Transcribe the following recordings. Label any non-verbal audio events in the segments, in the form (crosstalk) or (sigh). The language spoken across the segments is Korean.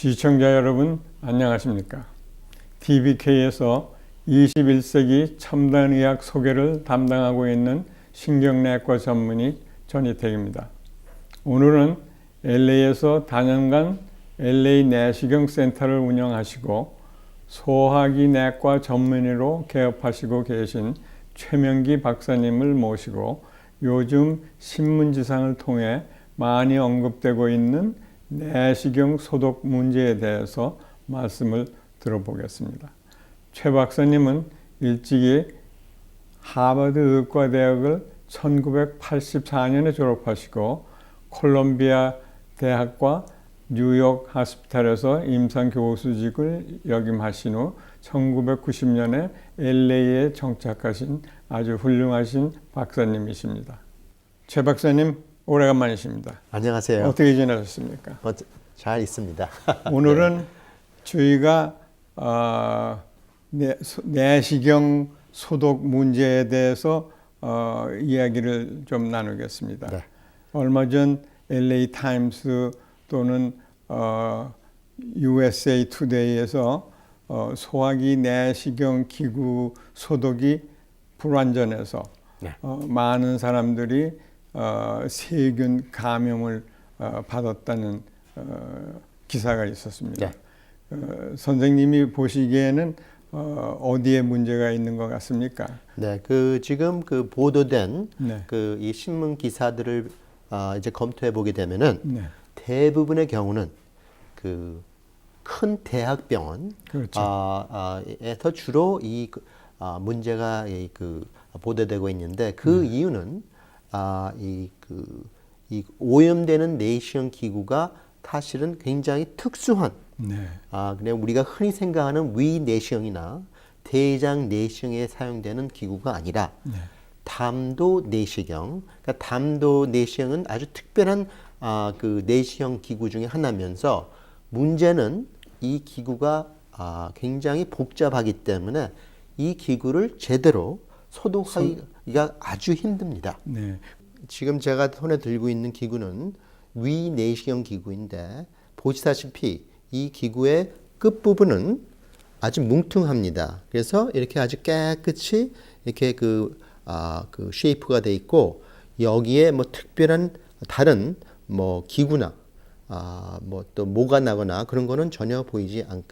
시청자 여러분 안녕하십니까? TBK에서 21세기 첨단 의학 소개를 담당하고 있는 신경내과 전문의 전희택입니다. 오늘은 LA에서 단연간 LA 내시경 센터를 운영하시고 소화기 내과 전문의로 개업하시고 계신 최명기 박사님을 모시고 요즘 신문지상을 통해 많이 언급되고 있는 내시경 소독 문제에 대해서 말씀을 들어보겠습니다. 최 박사님은 일찍이 하버드 의과대학을 1984년에 졸업하시고 콜롬비아 대학과 뉴욕 하스피탈에서 임상 교수직을 역임하신 후 1990년에 LA에 정착하신 아주 훌륭하신 박사님이십니다. 최 박사님 오래간만이십니다. 안녕하세요. 어떻게 지내셨습니까? 어, 잘 있습니다. (laughs) 오늘은 저희가 어, 내, 소- 내시경 소독 문제에 대해서 어, 이야기를 좀 나누겠습니다. 네. 얼마 전 LA 타임스 또는 어, USA 투데이에서 어, 소화기 내시경 기구 소독이 불완전해서 네. 어, 많은 사람들이 어, 세균 감염을 어, 받았다는 어, 기사가 있었습니다. 네. 어, 선생님이 보시기에는 어, 어디에 문제가 있는 것 같습니까? 네, 그 지금 그 보도된 네. 그이 신문 기사들을 아, 이제 검토해 보게 되면은 네. 대부분의 경우는 그 큰 대학병원 그렇죠. 아, 아, 에서 주로 이 그, 아, 문제가 이, 그 보도되고 있는데 그 네. 이유는 아, 이 그 이 오염되는 내시경 기구가 사실은 굉장히 특수한 네. 아, 그냥 우리가 흔히 생각하는 위 내시경이나 대장 내시경에 사용되는 기구가 아니라 담도 내시경. 그러니까 담도 내시경은 아주 특별한 아, 그 내시경 기구 중에 하나면서 문제는 이 기구가 아, 굉장히 복잡하기 때문에 이 기구를 제대로 소독하기 가 아주 힘듭니다. 네. 지금 제가 손에 들고 있는 기구는 위 내시경 기구인데 보시다시피 이 기구의 끝 부분은 아주 뭉퉁합니다. 그래서 이렇게 아주 깨끗이 이렇게 그, 아, 그 쉐이프가 돼 있고 여기에 뭐 특별한 다른 뭐 기구나 아, 뭐 또 모가 나거나 그런 거는 전혀 보이지 않,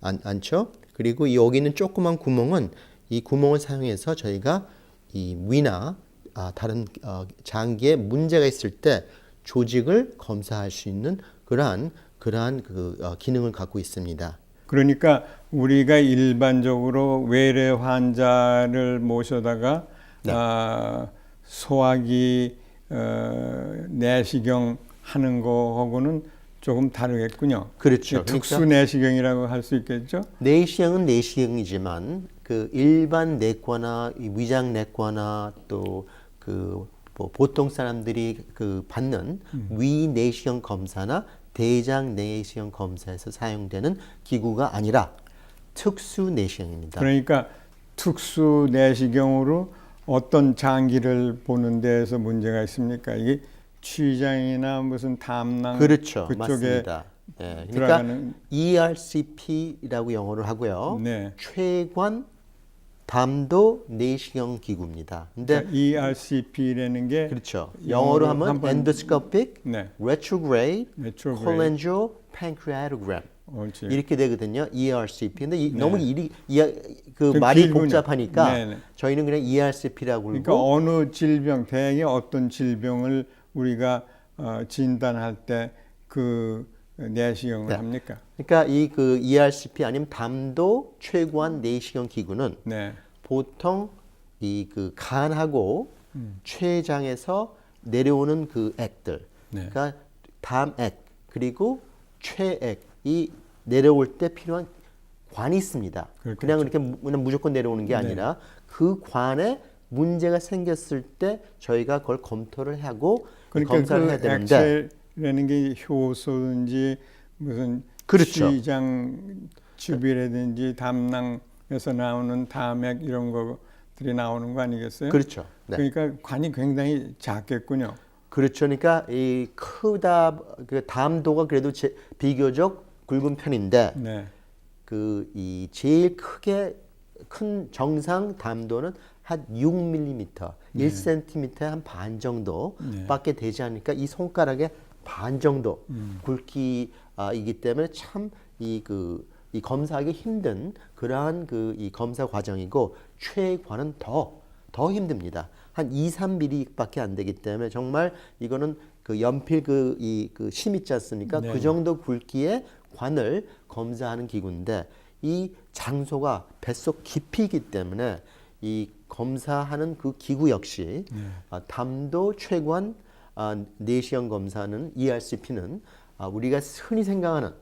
않, 않죠. 그리고 여기 있는 조그만 구멍은 이 구멍을 사용해서 저희가 이 위나 아, 다른 어, 장기에 문제가 있을 때 조직을 검사할 수 있는 그러한 그러한 그 어, 기능을 갖고 있습니다. 그러니까 우리가 일반적으로 외래 환자를 모셔다가 네. 아, 소화기 어, 내시경 하는 거하고는 조금 다르겠군요. 그렇죠. 특수 그러니까 내시경이라고 할 수 있겠죠? 내시경은 내시경이지만 그 일반 내과나 이 위장 내과나 또그 뭐 보통 사람들이 그 받는 위 내시경 검사나 대장 내시경 검사에서 사용되는 기구가 아니라 특수 내시경입니다. 그러니까 특수 내시경으로 어떤 장기를 보는 데에서 문제가 있습니까? 이게 취장이나 무슨 담낭 그렇죠. 그쪽에 맞습니다. 네, 그러니까 ERCP라고 영어를 하고요. 네. 최관 담도 내시경 기구입니다. 근데 그러니까 ERCP라는 게 그렇죠. 영어로 영어로 하면 한번- endoscopic 네. retrograde Retrograde. cholangio pancreatogram 옳지. 이렇게 되거든요. ERCP. 근데 이, 네. 너무 일이 이, 그좀 말이 길군요. 복잡하니까 네네. 저희는 그냥 ERCP라고 그러니까 그러고 어느 질병, 대개 어떤 질병을 우리가 어, 진단할 때그 내시경을 네. 합니까? 그러니까 이 그 ERCP 아니면 담도 최고한 내시경 기구는 네. 보통 이 그 간하고 음. 췌장에서 내려오는 그 액들, 네. 그러니까 담액 그리고 췌액이 내려올 때 필요한 관이 있습니다. 그렇겠죠. 그냥 이렇게 무- 그냥 무조건 내려오는 게 아니라 그 관에 문제가 생겼을 때 저희가 그걸 검토를 하고 그러니까 검사를 그 해야 되는데 라는 게 효소든지 무슨 그렇죠. 취장 주비라든지 담낭에서 나오는 담액 이런 것들이 나오는 거 아니겠어요? 그렇죠. 네. 그러니까 관이 굉장히 작겠군요. 그렇죠. 그러니까 이 크다 그 담도가 그래도 제, 비교적 굵은 편인데 네. 그이 제일 크게 큰 정상 담도는 한 6mm, 1cm 한반 정도밖에 되지 않으니까 이 손가락의 반 정도 굵기이기 때문에 참 이 그 이 검사하기 힘든 그러한 그 이 검사 과정이고 최과는 더더 힘듭니다. 한 2, 3mm밖에 안 되기 때문에 정말 이거는 그 연필 그 이 그 심 있지 않습니까? 네. 그 정도 굵기의 관을 검사하는 기구인데 이 장소가 뱃속 깊이이기 때문에 이 검사하는 그 기구 역시 아, 담도 최관 아, 내시경 검사는 ERCP는 아, 우리가 흔히 생각하는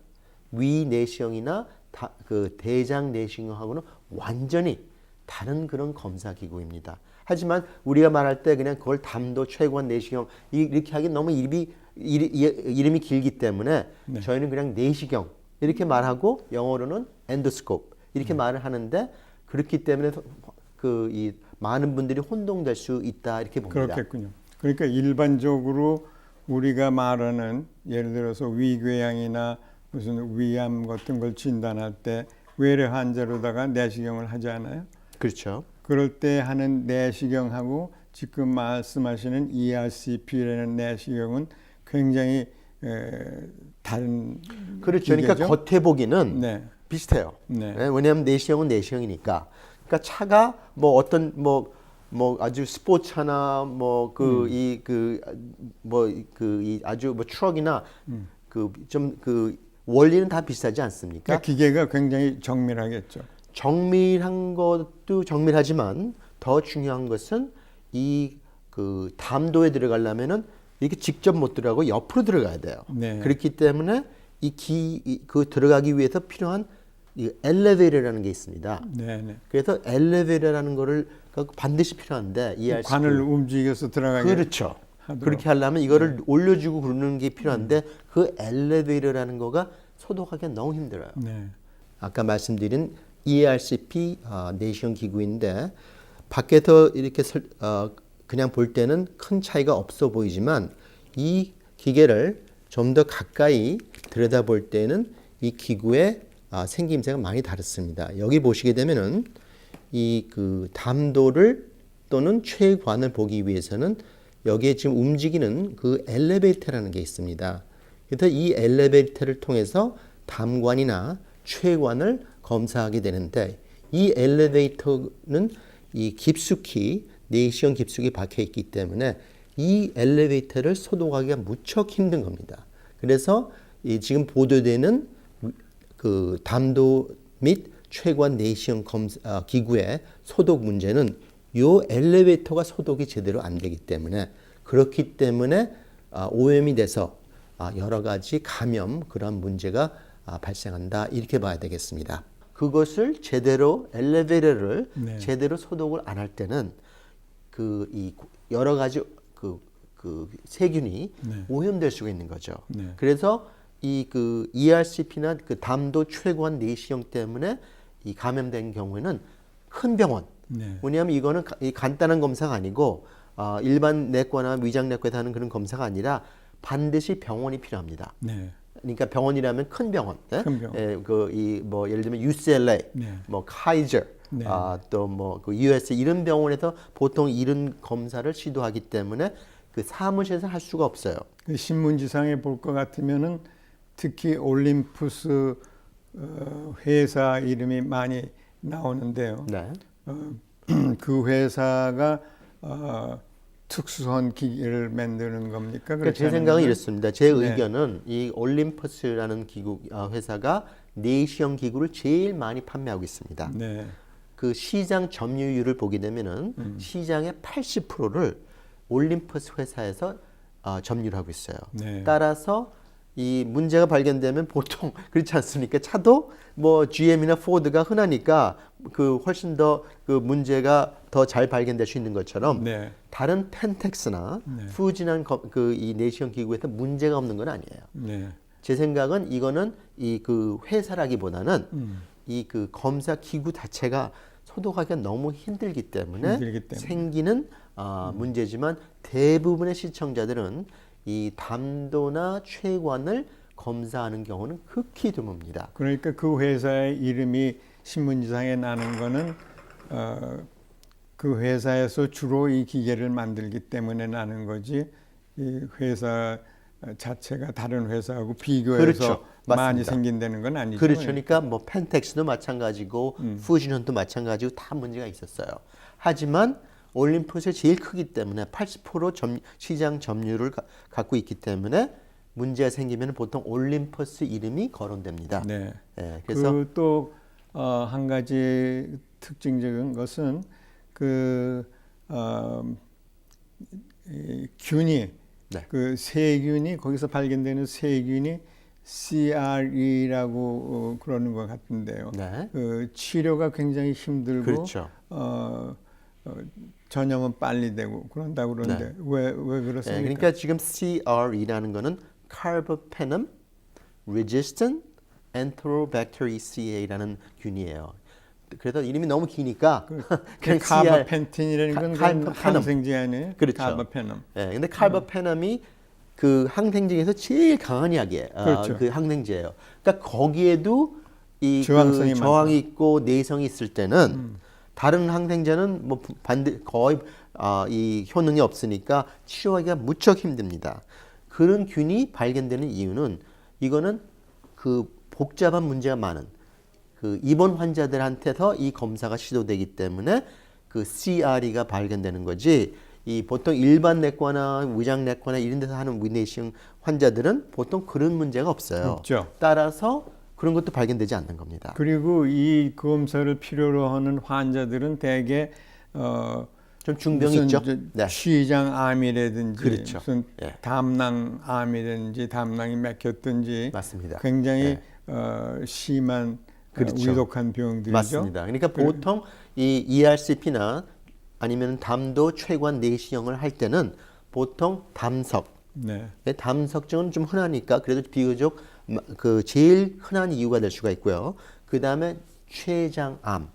위 내시경이나 다, 그 대장 내시경하고는 완전히 다른 그런 검사 기구입니다. 하지만 우리가 말할 때 그냥 그걸 담도 최관 내시경 이- 이렇게 하기 너무 이름이 이리- 이- 이름이 길기 때문에 저희는 그냥 내시경 이렇게 말하고 영어로는 엔도스코프 이렇게 말을 하는데 그렇기 때문에 그 이 많은 분들이 혼동될 수 있다 이렇게 봅니다. 그렇겠군요. 그러니까 일반적으로 우리가 말하는 예를 들어서 위궤양이나 무슨 위암 같은 걸 진단할 때 외래 환자로다가 내시경을 하지 않아요? 그렇죠. 그럴 때 하는 내시경하고 지금 말씀하시는 ERCP라는 내시경은 굉장히 에, 다른 그렇죠. 그러니까 기계죠? 겉에 보기는 네. 비슷해요. 네. 네, 왜냐하면 내시경은 내시경이니까. 그러니까 차가 뭐 어떤 뭐 뭐 아주 스포츠차나 뭐 그 이 그 뭐 그 이 아주 뭐 트럭이나 그좀그 원리는 다 비슷하지 않습니까? 그러니까 기계가 굉장히 정밀하겠죠. 정밀한 것도 정밀하지만 더 중요한 것은 이 그 담도에 들어가려면은 이렇게 직접 못 들어가고 옆으로 들어가야 돼요. 네. 그렇기 때문에 이 기 그 들어가기 위해서 필요한 이 엘리베이터라는 게 있습니다. 네, 네. 그래서 엘리베이터라는 거를 그 반드시 필요한데 이해할 수 관을 움직여서 들어가게 그렇죠. 하도록. 그렇게 하려면 이거를 올려주고 그러는 게 필요한데 그 엘리베이터라는 거가 소독하기가 너무 힘들어요. 네. 아까 말씀드린 ERCP 어, 내시경 기구인데 밖에서 이렇게 설, 어, 그냥 볼 때는 큰 차이가 없어 보이지만 이 기계를 좀 더 가까이 들여다볼 때는 이 기구의 아, 생김새가 많이 다릅니다. 여기 보시게 되면은 이 그 담도를 또는 최관을 보기 위해서는 여기에 지금 움직이는 그 엘리베이터라는 게 있습니다. 그래서 이 엘리베이터를 통해서 담관이나 최관을 검사하게 되는데 이 엘리베이터는 이 깊숙이 내시경 깊숙이 박혀 있기 때문에 이 엘리베이터를 소독하기가 무척 힘든 겁니다. 그래서 이 지금 보도되는 그 담도 및 최관 내시경 검사 아, 기구의 소독 문제는 요 엘리베이터가 소독이 제대로 안 되기 때문에 그렇기 때문에 아, 오염이 돼서 아, 여러 가지 감염 그런 문제가 아, 발생한다 이렇게 봐야 되겠습니다. 그것을 제대로 엘리베이터를 네. 제대로 소독을 안 할 때는 그 이 여러 가지 그, 그 세균이 네. 오염될 수가 있는 거죠. 네. 그래서 이 그 ERCP나 그 담도 최고한 내시경 때문에 이 감염된 경우에는 큰 병원. 네. 왜냐하면 이거는 가- 이 간단한 검사가 아니고 아, 일반 내과나 위장 내과에서 하는 그런 검사가 아니라 반드시 병원이 필요합니다. 네. 그러니까 병원이라면 큰 병원, 예? 큰 병원. 예, 그이 뭐 예를 들면 UCLA, 네. 뭐 카이저, 네. 아, 또뭐그 US 이런 병원에서 보통 이런 검사를 시도하기 때문에 그 사무실에서 할 수가 없어요. 그 신문지상에 볼 것 같으면은 특히 올림푸스 어, 회사 이름이 많이 나오는데요. 네. 어, (clears throat) 그 회사가 어, 특수한 기계를 만드는 겁니까? 그러니까 제 생각은? 이렇습니다. 제 네. 의견은 이 올림퍼스라는 기구 아, 회사가 내시형 기구를 제일 많이 판매하고 있습니다. 네. 그 시장 점유율을 보게 되면은 음. 시장의 80%를 올림퍼스 회사에서 어, 점유를 하고 있어요. 네. 따라서 이 문제가 발견되면 보통 (laughs) 그렇지 않습니까? 차도 뭐 GM이나 포드가 흔하니까 그 훨씬 더 그 문제가 더 잘 발견될 수 있는 것처럼 네. 다른 펜텍스나 네. 푸진한 그이 내시형 기구에서 문제가 없는 건 아니에요. 네. 제 생각은 이거는 이 그 회사라기보다는 음. 이그 검사 기구 자체가 소독하기가 너무 힘들기 때문에, 힘들기 때문에. 생기는 아, 문제지만 대부분의 시청자들은 이 담도나 최관을 검사하는 경우는 극히 드뭅니다. 그러니까 그 회사의 이름이 신문지상에 나는 거는 어, 그 회사에서 주로 이 기계를 만들기 때문에 나는 거지 이 회사 자체가 다른 회사하고 비교해서 그렇죠. 많이. 생긴다는 건 아니죠. 그렇죠. 그러니까 뭐 펜텍스도 마찬가지고 푸지션도 마찬가지고 다 문제가 있었어요. 하지만 올림푸스가 제일 크기 때문에 80% 점, 시장 점유율을 가, 갖고 있기 때문에 문제가 생기면 보통 올림푸스 이름이 거론됩니다. 네. 예, 그래서 그 또한 가지 특징적인 것은 그 어, 이 균이 네. 그 세균이 거기서 발견되는 세균이 CRE라고 어, 그러는 것 같은데요. 네. 그 치료가 굉장히 힘들고 그렇죠. 어, 어, 전염은 빨리 되고 그런다고 그러는데 왜왜 예, 그렇습니까? 그러니까 지금 CRE라는 거는 Carbapenem Resistant Enterobacteriacea라는 균이에요. 그래서 이름이 너무 기니까 그 (laughs) 그냥 CR 카바펜틴이라는 카- 건 칼- 그. 항생제 아니에요? 그렇죠. 카바페넘. 예, 근데 칼바페넘이 그 항생제 중에서 제일 강한 약이에요. 아, 그렇죠. 그 항생제예요. 그러니까 거기에도 이 저항성이 그. 음. 저항이 있고 내성이 있을 때는 다른 항생제는 뭐 반드 거의 아, 이 효능이 없으니까 치료하기가 무척 힘듭니다. 그런 균이 발견되는 이유는 이거는 그 복잡한 문제가 많은 그 입원 환자들한테서 이 검사가 시도되기 때문에 그 CRE가 발견되는 거지. 이 보통 일반 내과나 위장 내과나 이런 데서 하는 위내시형 환자들은 보통 그런 문제가 없어요. 없죠. 따라서 그런 것도 발견되지 않는 겁니다. 그리고 이 검사를 필요로 하는 환자들은 대개 어 좀 중병이 있죠. 저 네. 취장암이라든지 그렇죠. 무슨 예. 담낭암이라든지 담낭이 막혔든지 맞습니다. 굉장히 어, 심한 어, 그렇죠. 위독한 병들이죠. 맞습니다. 그러니까 보통 이 ERCP나 아니면 담도 최관 내시경을 할 때는 보통 담석 네. 네, 담석증은 좀 흔하니까 그래도 비교적 마- 그 제일 흔한 이유가 될 수가 있고요. 그 다음에 췌장암,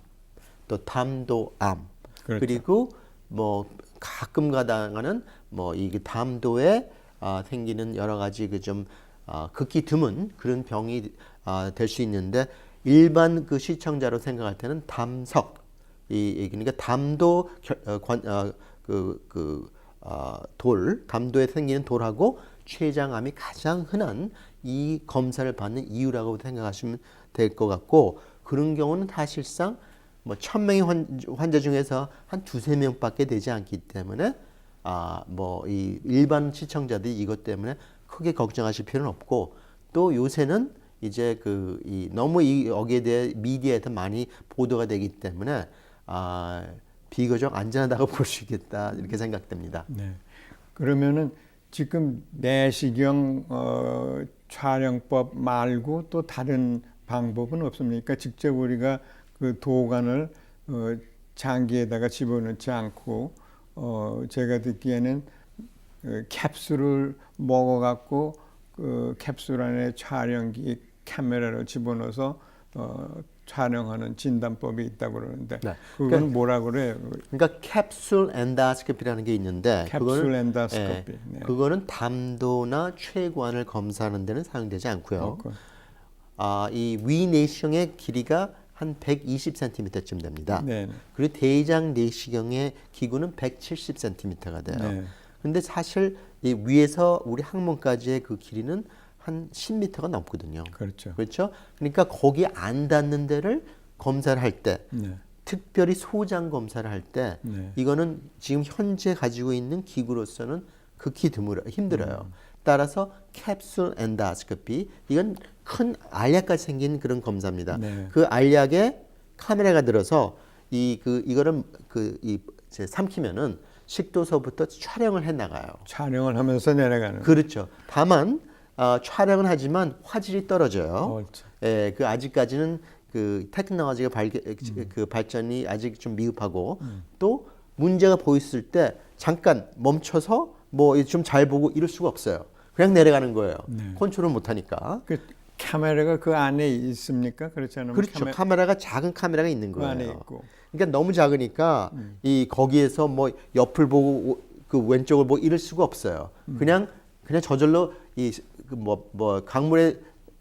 또 담도암, 그렇죠. 그리고뭐 가끔 가다가는 뭐이 담도에 아, 생기는 여러 가지 그좀 아, 극히 드문 그런 병이 아, 될 수 있는데 일반 그 시청자로 생각할 때는 담석 이, 이 그러니까 담도 결- 어, 관, 어, 그, 그, 어, 돌, 담도에 생기는 돌하고 췌장암이 가장 흔한 이 검사를 받는 이유라고 생각하시면 될 것 같고 그런 경우는 사실상 뭐 천명의 환자 중에서 한 두세 명밖에 되지 않기 때문에 아, 뭐 이 일반 시청자들이 이것 때문에 크게 걱정하실 필요는 없고 또 요새는 이제 그 이 너무 이 여기에 대해 미디어에서 많이 보도가 되기 때문에 아, 비교적 안전하다고 (laughs) 볼 수 있겠다 이렇게 생각됩니다. 네. 그러면은 지금 내시경 어, 촬영법 말고 또 다른 방법은 없습니까? 직접 우리가 그 도관을 어, 장기에다가 집어넣지 않고 어, 제가 듣기에는 그 캡슐을 먹어갖고 그 캡슐 안에 촬영기 카메라를 집어넣어서 어, 촬영하는 진단법이 있다고 그러는데 네. 그건 뭐라 그래요? 그러니까 캡슐 엔다스코피라는 게 있는데 캡슐 엔다스코피. 예, 네. 그거는 담도나 췌관을 검사하는 데는 사용되지 않고요. 어, 아, 이 위내시경의 길이가 한 120cm쯤 됩니다. 네. 그리고 대장 내시경의 기구는 170cm가 돼요. 네. 근데 사실 이 위에서 우리 항문까지의 그 길이는 한 10m가 넘거든요. 그렇죠. 그렇죠? 그러니까 거기 안 닿는 데를 검사를 할 때, 네. 특별히 소장 검사를 할 때, 네. 이거는 지금 현재 가지고 있는 기구로서는 극히 드물어 힘들어요. 음. 따라서 캡슐 엔다스코피 이건 큰 알약같이 생긴 그런 검사입니다. 네. 그 알약에 카메라가 들어서 이 그 이거를 그이 삼키면은 식도서부터 촬영을 해 나가요. 촬영을 하면서 내려가는. 그렇죠. 다만 어, 촬영은 하지만 화질이 떨어져요. 어, 그렇죠. 예, 그 아직까지는 그 테크놀로지가 발견 음. 그 발전이 아직 좀 미흡하고 또 문제가 보였을 때 잠깐 멈춰서 뭐 좀 잘 보고 이럴 수가 없어요. 그냥 내려가는 거예요. 네. 컨트롤 못 하니까. 그 카메라가 그 안에 있습니까? 그렇지 않으면 그렇죠. 카메- 카메라, 가 작은 카메라가 있는 그 거예요. 안에 있고. 그러니까 너무 작으니까 이 거기에서 뭐 옆을 보고 오- 그 왼쪽을 보고 이럴 수가 없어요. 그냥 그냥 저절로 이 그뭐뭐 강물에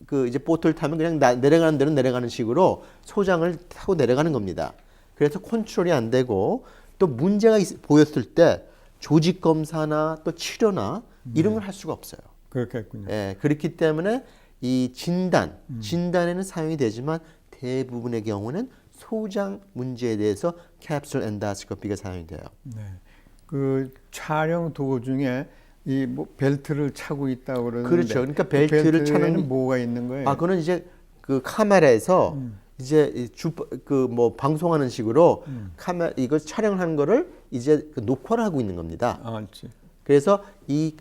그 이제 보트를 타면 그냥 나, 내려가는 대로 내려가는 식으로 소장을 타고 내려가는 겁니다. 그래서 컨트롤이 안 되고 또 문제가 있- 보였을 때 조직 검사나 또 치료나 이런 걸 할 수가 없어요. 그렇겠군요. 예, 그렇기 때문에 이 진단, 진단에는 사용이 되지만 대부분의 경우는 소장 문제에 대해서 캡슐 엔다스코피가 사용이 돼요. 네. 그 촬영 도중에 이 뭐 벨트를 차고 있다고 그러는데 그렇죠. 그러니까 그 벨트를 벨트에는 차는- 뭐가 있는 거예요? 아, 그거는 이제 그 카메라에서 이제 주그 뭐 방송하는 식으로 카메라 이걸 촬영하는 거를 이제 그 녹화를 하고 있는 겁니다. 아, 그렇지. 그래서 이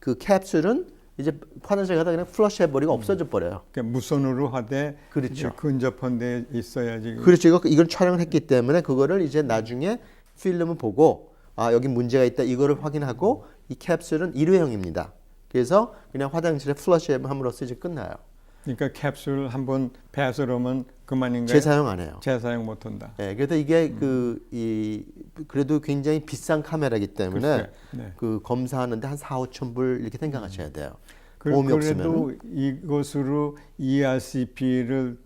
그 캡슐은 이제 화장실 가다 그냥 플러시 해버리고 없어져 버려요. 그러니까 무선으로 하되 그렇죠. 근접한 데 있어야지. 그렇죠. 이거 이걸 촬영을 했기 때문에 그거를 이제 나중에 필름을 보고 아 여기 문제가 있다 이거를 확인하고 이 캡슐은 일회용입니다. 그래서 그냥 화장실에 플러시 함으로써 이제 끝나요. 그러니까 캡슐 한번 배설하면 그만인가요? 재사용 안 해요. 재사용 못 한다. 예, 그래서 이게 그이 그래도 굉장히 비싼 카메라이기 때문에 네. 그 검사하는데 한 4, 5천 불 이렇게 생각하셔야 돼요. 그, 보험이 그래도 없으면 이것으로 ERCP를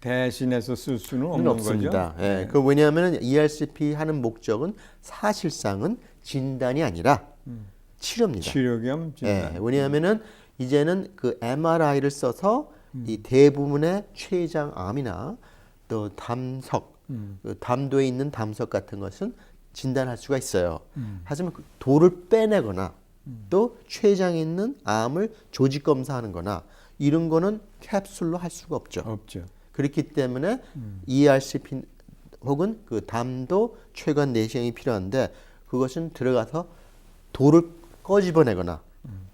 대신해서 쓸 수는 없는 없습니다. 거죠. 예, 네. 그 왜냐하면 ERCP 하는 목적은 사실상은 진단이 아니라 치료입니다. 치료 겸 진단. 예, 왜냐하면은 이제는 그 MRI를 써서 음. 이 대부분의 췌장암이나 또 담석, 음. 그 담도에 있는 담석 같은 것은 진단할 수가 있어요. 음. 하지만 그 돌을 빼내거나 또 췌장에 있는 암을 조직 검사하는 거나 이런 거는 캡슐로 할 수가 없죠. 없죠. 그렇기 때문에 음. ERCP 혹은 그 담도 최관 내시경이 필요한데 그것은 들어가서 돌을 꺼집어내거나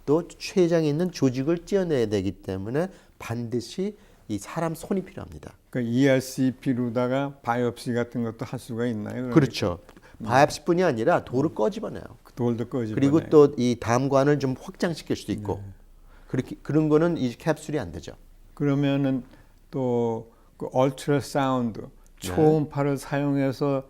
또 췌장에 있는 조직을 찌어내야 되기 때문에 반드시 이 사람 손이 필요합니다. 그 ERCP로다가 바이옵시 같은 것도 할 수가 있나요? 그렇죠. 바이옵시뿐이 아니라 돌을 꺼집어내요. 그 돌도 꺼지고 그리고 또 이 담관을 좀 확장시킬 수도 있고 그렇게 그런 거는 이 캡슐이 안 되죠. 그러면은 또그 얼트라 사운드 네. 초음파를 사용해서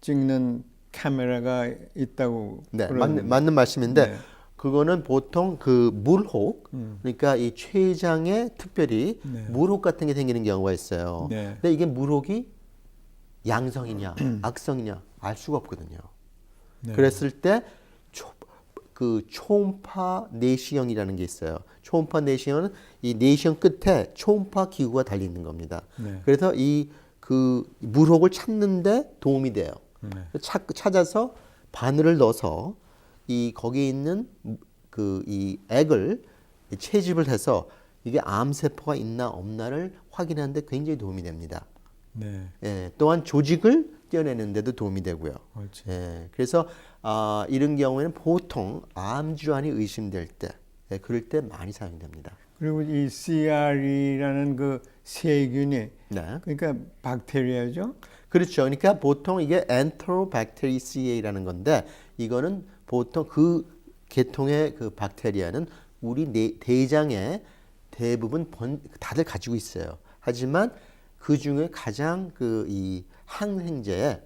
찍는 카메라가 있다고 네. 맞는, 맞는 말씀인데 네. 그거는 보통 그 물혹 그러니까 이 췌장에 특별히 음. 네. 물혹 같은 게 생기는 경우가 있어요. 네. 근데 이게 물혹이 양성이냐 악성이냐 알 수가 없거든요. 네. 그랬을 때그 초음파 내시경이라는 게 있어요. 초음파 내시경은 이 내시경 끝에 초음파 기구가 달려 있는 겁니다. 네. 그래서 이 그 물혹을 찾는데 도움이 돼요. 네. 찾, 찾아서 바늘을 넣어서 이 거기에 있는 그 이 액을 채집을 해서 이게 암 세포가 있나 없나를 확인하는데 굉장히 도움이 됩니다. 네. 예, 또한 조직을 떼어내는데도 도움이 되고요. 그렇지. 예, 그래서 아, 이런 경우에는 보통 암 질환이 의심될 때, 예, 그럴 때 많이 사용됩니다. 그리고 이 CR이라는 그 세균이 네. 그러니까 박테리아죠. 그렇죠. 그러니까 보통 이게 엔테로박테리시에이라는 건데 이거는 보통 그 계통의 그 박테리아는 우리 내, 대장에 대부분 번, 다들 가지고 있어요. 하지만 그 중에 가장 그 이 항생제에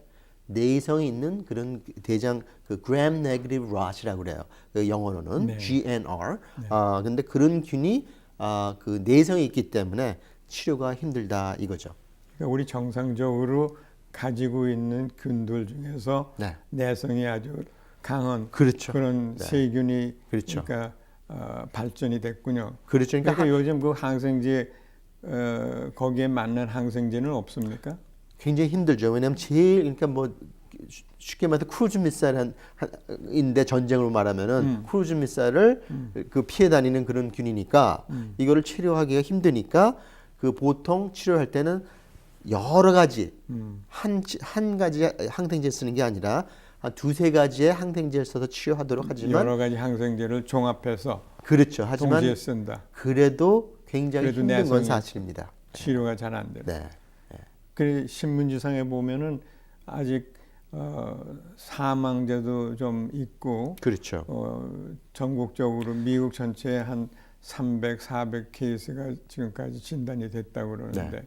내성이 있는 그런 대장 그 gram negative rot이라고 그래요. 그 영어로는 네. GNR. 아 근데 그런 균이 아그 내성이 있기 때문에 치료가 힘들다 이거죠. 그러니까 우리 정상적으로 가지고 있는 균들 중에서 네. 내성이 아주 강한 그렇죠. 런 네. 세균이 그렇죠. 그러니까 어, 발전이 됐군요. 그렇죠. 그러니까 그러니까 요즘 그 항생제 어, 거기에 맞는 항생제는 없습니까? 굉장히 힘들죠. 왜냐하면 제일 그러니까 뭐 쉽게 말해서 크루즈 미사일 한, 한 인데 전쟁으로 말하면은 크루즈 미사일을 그 피해 다니는 그런 균이니까 이거를 치료하기가 힘드니까 그 보통 치료할 때는 여러 가지 한한 가지 항생제 쓰는 게 아니라 한 두세 가지의 항생제를 써서 치료하도록 하지만 여러 가지 항생제를 종합해서 그렇죠. 하지만 동시에 쓴다. 그래도 굉장히 그래도 힘든 건 사실입니다. 치료가 잘 안 돼. 네. 그 신문지상에 보면은 아직 어, 사망자도 좀 있고 그렇죠. 어, 전국적으로 미국 전체에 한 300, 400 케이스가 지금까지 진단이 됐다고 그러는데 네.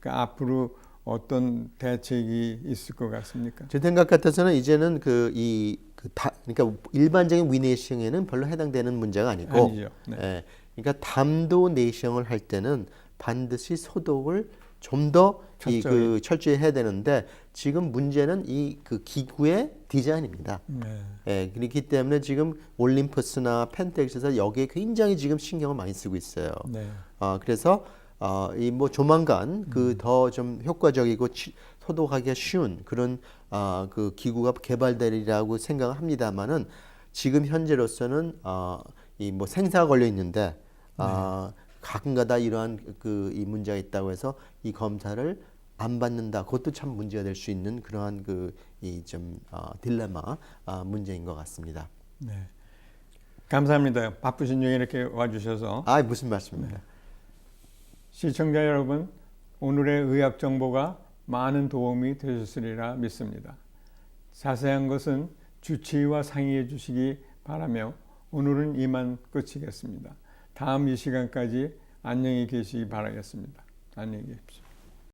그 앞으로 어떤 대책이 있을 것 같습니까? 제 생각 같아서는 이제는 그이 그 다 그러니까 일반적인 위내시경에는 별로 해당되는 문제가 아니고 아니죠. 네. 예, 그러니까 담도 내시경을 할 때는 반드시 소독을 좀 더 이. 그 철저히 해야 되는데 지금 문제는 이 그 기구의 디자인입니다. 네. 예, 그렇기 때문에 지금 올림푸스나 펜텍스에서 여기에 굉장히 지금 신경을 많이 쓰고 있어요. 네. 아 그래서 어, 이뭐 조만간 그 더 좀 효과적이고 치, 소독하기가 쉬운 그런 아, 그 기구가 개발되리라고 생각을 합니다만은 지금 현재로서는 어, 이뭐 생사가 걸려 있는데 아, 가끔가다 이러한 그 이 문제가 있다고 해서 이 검사를 안 받는다. 그것도 참 문제가 될 수 있는 그러한 그 이좀 어, 딜레마 아, 문제인 것 같습니다. 네. 감사합니다. 바쁘신 중에 이렇게 와주셔서 아 무슨 말씀입니까? 시청자 여러분 오늘의 의학 정보가 많은 도움이 되셨으리라 믿습니다. 자세한 것은 주치의와 상의해 주시기 바라며 오늘은 이만 끝이겠습니다. 다음 이 시간까지 안녕히 계시기 바라겠습니다. 안녕히 계십시오.